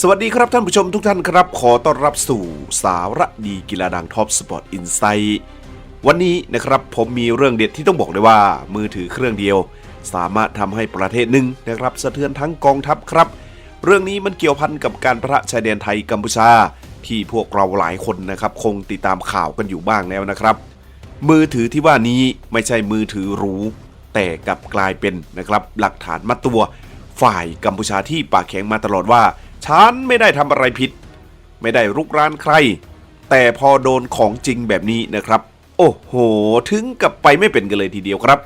สวัสดีครับท่านผู้ชมทุกท่านครับ ขอต้อนรับสู่สาระดีกีฬาดังท็อปสปอร์ตอินไซต์วันนี้นะครับผมมีเรื่องเด็ดที่ต้องบอกเลยว่า มือถือเครื่องเดียว สามารถทำให้ประเทศหนึ่งนะครับสะเทือนทั้งกองทัพครับ เรื่องนี้มันเกี่ยวพันกับการประทะชายแดนไทยกัมพูชา ที่พวกเราหลายคนนะครับคงติดตามข่าวกันอยู่บ้างแล้วนะครับ มือถือที่ว่านี้ไม่ใช่มือถือหรูแต่กลับกลายเป็นนะครับหลักฐานมัดตัว ฝ่ายกัมพูชาที่ปากแข็งมาตลอดว่า ฉันไม่ได้ทำอะไรผิด ไม่ได้รุกรานใคร แต่พอโดนของจริงแบบนี้นะครับ โอ้โห ถึงกับไปไม่เป็นกันเลยทีเดียวครับ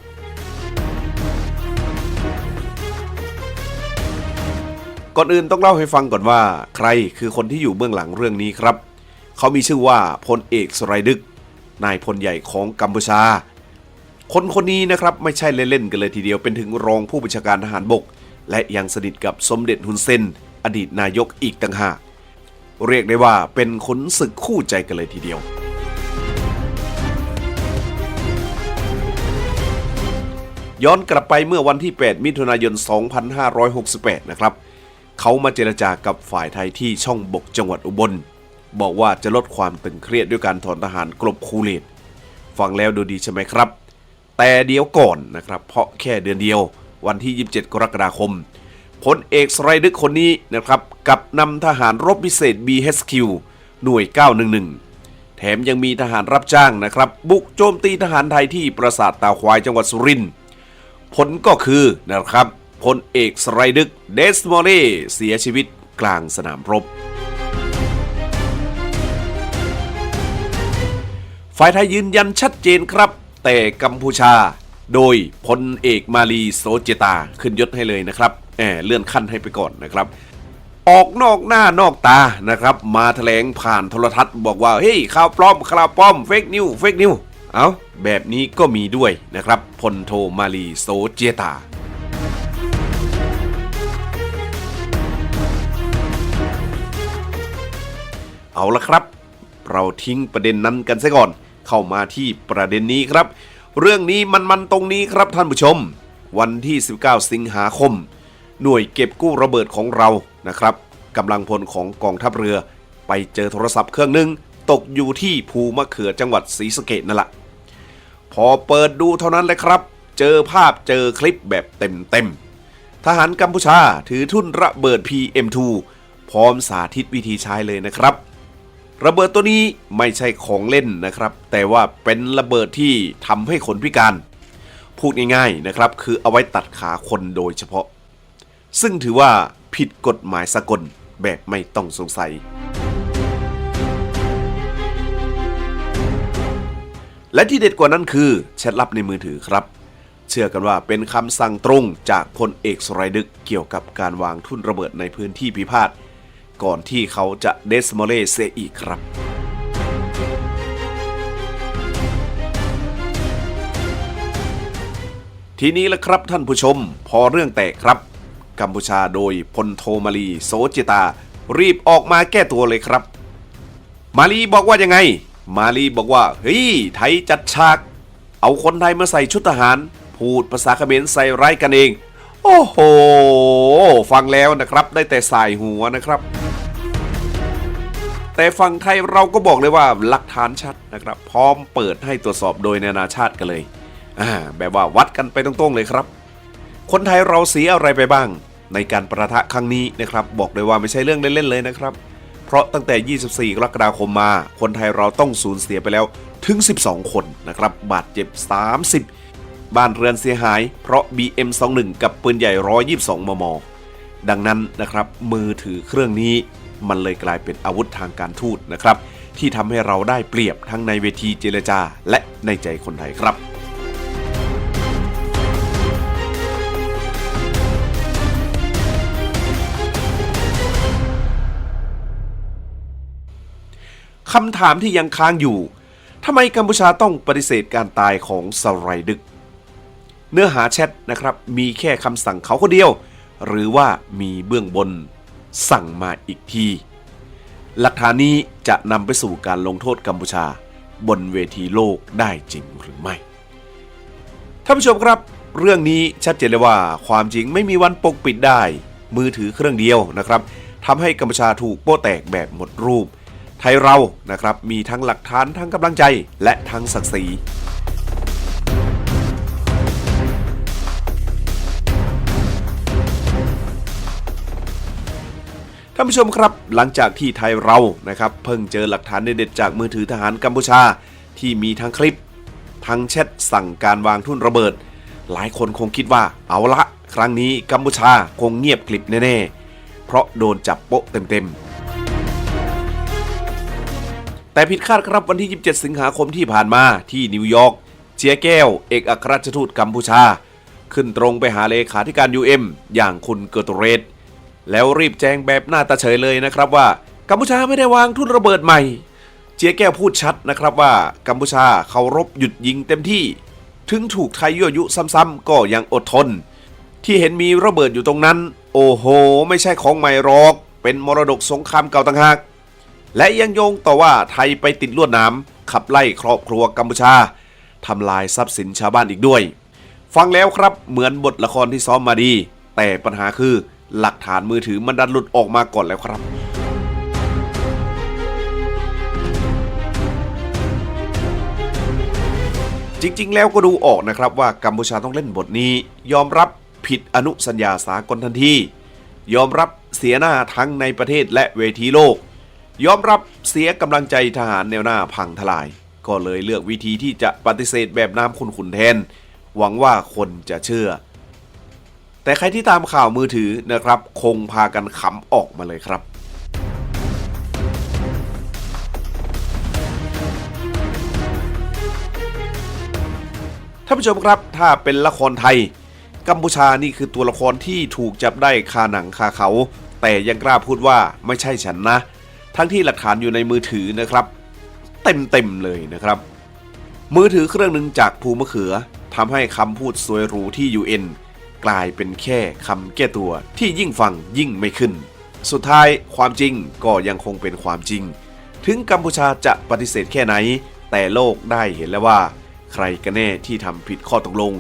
ก่อนอื่นต้องเล่าให้ฟังก่อนว่า ใครคือคนที่อยู่เบื้องหลังเรื่องนี้ครับ เขามีชื่อว่าพลเอกสไรดึก นายพลใหญ่ของกัมพูชา คนคนนี้นะครับไม่ใช่เล่นๆกันเลยทีเดียวเป็นถึงรองผู้บัญชาการทหารบก และยังสนิทกับสมเด็จฮุนเซน ดีตนายกอีกต่างหากเรียกได้ว่าเป็นขุนศึกคู่ใจกันเลยทีเดียว ย้อนกลับไปเมื่อวันที่ 8 มิถุนายน 2568 นะครับ เขามาเจรจากับฝ่ายไทยที่ช่องบกจังหวัดอุบล บอกว่าจะลดความตึงเครียดด้วยการถอนทหารกลบคูเลตฟังแล้วดูดีใช่ไหมครับ แต่เดียวก่อนนะครับ เพราะแค่เดือนเดียววันที่ 27 กรกฎาคม พลเอกสไรดึกคนนี้นะครับกับนำทหารรบพิเศษ BHQ หน่วย 911 แถมยังมีทหารรับจ้างนะครับ บุกโจมตีทหารไทยที่ปราสาทตาควายจังหวัดสุรินทร์ผลก็คือนะครับพลเอกสไรดึกเดสมอเล่เสียชีวิตกลางสนามรบ ฝ่ายไทยยืนยันชัดเจนครับ แต่กัมพูชา โดยพลเอกมาลีโซเจตาขึ้นยศให้เลยนะครับ แอบเลื่อนขั้นให้ไปก่อนนะครับ ออกนอกหน้านอกตานะครับ มาแถลงผ่านโทรทัศน์บอกว่าเฮ้ยข่าวปลอมข่าวปลอมเฟกนิวเฟกนิวเอาแบบนี้ก็มีด้วยนะครับพลโทมาลีโซเจตาเอาละครับ เราทิ้งประเด็นนั้นกันซะก่อน เข้ามาที่ประเด็นนี้ครับ เรื่องนี้มันมันตรงนี้ครับท่านผู้ชม วันที่ 19 สิงหาคม หน่วยเก็บกู้ระเบิดของเรานะครับกำลังพลของกองทัพเรือ ไปเจอโทรศัพท์เครื่องหนึ่งตกอยู่ที่ภูมะเขือจังหวัดศรีสะเกดนั่นแหละพอเปิดดูเท่านั้นเลยครับ เจอภาพเจอคลิปแบบเต็มๆทหารกัมพูชาถือทุ่นระเบิด PM2 พร้อมสาธิตวิธีใช้เลยนะครับ ระเบิดตัวนี้ไม่ใช่ของเล่นนะครับ แต่ว่าเป็นระเบิดที่ทำให้คนพิการ พูดง่ายๆนะครับ คือเอาไว้ตัดขาคนโดยเฉพาะ ซึ่งถือว่าผิดกฎหมายสากลแบบไม่ต้องสงสัย และที่เด็ดกว่านั้นคือแชทลับในมือถือครับ เชื่อกันว่าเป็นคำสั่งตรงจากพลเอกสไรดึกเกี่ยวกับการวางทุ่นระเบิดในพื้นที่พิพาทก่อนที่เขาจะเดสโมเลเซอีกครับ ทีนี้แหละครับท่านผู้ชม พอเรื่องแตกครับ กัมพูชาโดยพลโทมาลีโซจิตา รีบออกมาแก้ตัวเลยครับ มาลีบอกว่ายังไง มาลีบอกว่าเฮ้ยไทยจัดฉาก เอาคนไทยมาใส่ชุดทหาร พูดภาษาเขมรใส่ไร้กันเอง โอ้โห ฟังแล้วนะครับได้แต่สายหัวนะครับ แต่ฝั่งไทยเราก็บอกเลยว่าหลักฐานชัดนะครับ พร้อมเปิดให้ตรวจสอบโดยนานาชาติกันเลยแบบว่าวัดกันไปตรงๆเลยครับ คนไทยเราเสียอะไรไปบ้าง ในการประทะครั้งนี้นะครับบอกเลยว่าไม่ใช่เรื่องเล่นๆเลยนะครับ เพราะตั้งแต่ 24 กรกฎาคมมา คนไทยเราต้องสูญเสียไปแล้วถึง 12 คนนะครับบาดเจ็บ 30 บ้านเรือนเสียหาย เพราะ BM21 กับปืนใหญ่ 122 มม ดังนั้นนะครับมือถือเครื่องนี้มันเลยกลายเป็นอาวุธทางการทูตนะครับที่ทำให้เราได้เปรียบทั้งในเวทีเจรจาและในใจคนไทยครับ คำถามที่ยังค้างอยู่ทำไมกัมพูชาต้องปฏิเสธการตายของสไรดึก เนื้อหาแชทนะครับมีแค่คำสั่งเขาคนเดียว หรือว่ามีเบื้องบนสั่งมาอีกที หลักฐานนี้จะนำไปสู่การลงโทษกัมพูชา บนเวทีโลกได้จริงหรือไม่ท่านผู้ชมครับ เรื่องนี้ชัดเจนเลยว่าความจริงไม่มีวันปกปิดได้ มือถือเครื่องเดียวนะครับทำให้กัมพูชาถูกโป้แตกแบบหมดรูป ไทยเรานะครับมีทั้งหลักฐานทั้งกำลังใจ และทั้งศักดิ์ศรีท่านผู้ชมครับหลังจากที่ไทยเรานะครับเพิ่งเจอหลักฐานเด็ดจากมือถือทหารกัมพูชา ที่มีทั้งคลิป ทั้งแชทสั่งการวางทุ่นระเบิด หลายคนคงคิดว่าเอาละ ครั้งนี้กัมพูชาคงเงียบกลิบแน่ๆ เพราะโดนจับโป๊ะเต็มๆ แต่ผิดคาดครับวันที่ 27 สิงหาคมที่ผ่านมาที่นิวยอร์กเจียแก้ว เอกอัครราชทูตกัมพูชา ขึ้นตรงไปหาเลขาธิการ UM อย่างคุณเกอร์ตเรสแล้วรีบแจ้งแบบหน้าตาเฉยเลยนะครับว่ากัมพูชาไม่ได้วางทุ่นระเบิดใหม่ เจียแก้วพูดชัดนะครับว่ากัมพูชาเคารพหยุดยิงเต็มที่ ถึงถูกไทยยั่วยุซ้ำๆก็ยังอดทน ที่เห็นมีระเบิดอยู่ตรงนั้น โอ้โห ไม่ใช่ของใหม่หรอก เป็นมรดกสงครามเก่าต่างหาก และยังโยงต่อว่าไทยไปติดลวดน้ำขับไล่ครอบครัวกัมพูชาทำลายทรัพย์สินชาวบ้านอีกด้วย ฟังแล้วครับเหมือนบทละครที่ซ้อมมาดี แต่ปัญหาคือหลักฐานมือถือมันดันหลุดออกมาก่อนแล้วครับ จริงๆ แล้วก็ดูออกนะครับว่ากัมพูชาต้องเล่นบทนี้ ยอมรับผิดอนุสัญญาสากลทันที ยอมรับเสียหน้าทั้งในประเทศและเวทีโลก ยอมรับเสียกำลังใจทหารแนวหน้าพังทลาย ก็เลยเลือกวิธีที่จะปฏิเสธแบบน้ำคุณขุนแทน หวังว่าคนจะเชื่อ แต่ใครที่ตามข่าวมือถือนะครับ คงพากันขำออกมาเลยครับท่านผู้ชมครับถ้าเป็นละครไทย กัมพูชานี่คือตัวละครที่ถูกจับได้คาหนังคาเขา แต่ยังกล้าพูดว่าไม่ใช่ฉันนะ ทั้งที่หลักฐานอยู่ในมือถือนะครับ เต็มๆเลยนะครับ มือถือเครื่องหนึ่งจากภูมะเขือทำให้คำพูดสวยหรูที่ UN กลายเป็นแค่คำแก้ตัวที่ยิ่งฟังยิ่งไม่ขึ้น สุดท้ายความจริงก็ยังคงเป็นความจริง ถึงกัมพูชาจะปฏิเสธแค่ไหน แต่โลกได้เห็นแล้วว่า ใครกันแน่ที่ทำผิดข้อตกลง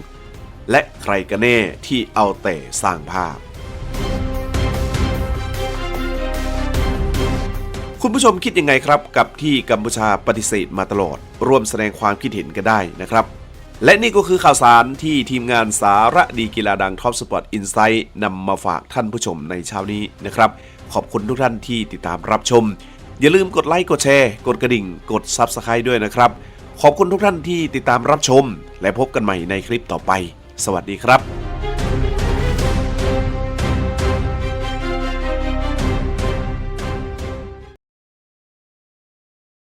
และใครกันแน่ที่เอาแต่สร้างภาพ คุณผู้ชมคิดยังไงครับกับที่กัมพูชาปฏิเสธมาตลอด ร่วมแสดงความคิดเห็นกันได้นะครับ และนี่ก็คือข่าวสารที่ทีมงานสาระดีกีฬาดังท็อปสปอร์ตอินไซต์นำมาฝากท่านผู้ชมในเช้านี้นะครับ ขอบคุณทุกท่านที่ติดตามรับชม อย่าลืมกดไลค์กดแชร์ กดกระดิ่ง กด Subscribe ด้วยนะครับ ขอบคุณทุกท่านที่ติดตามรับชม และพบกันใหม่ในคลิปต่อไป สวัสดีครับ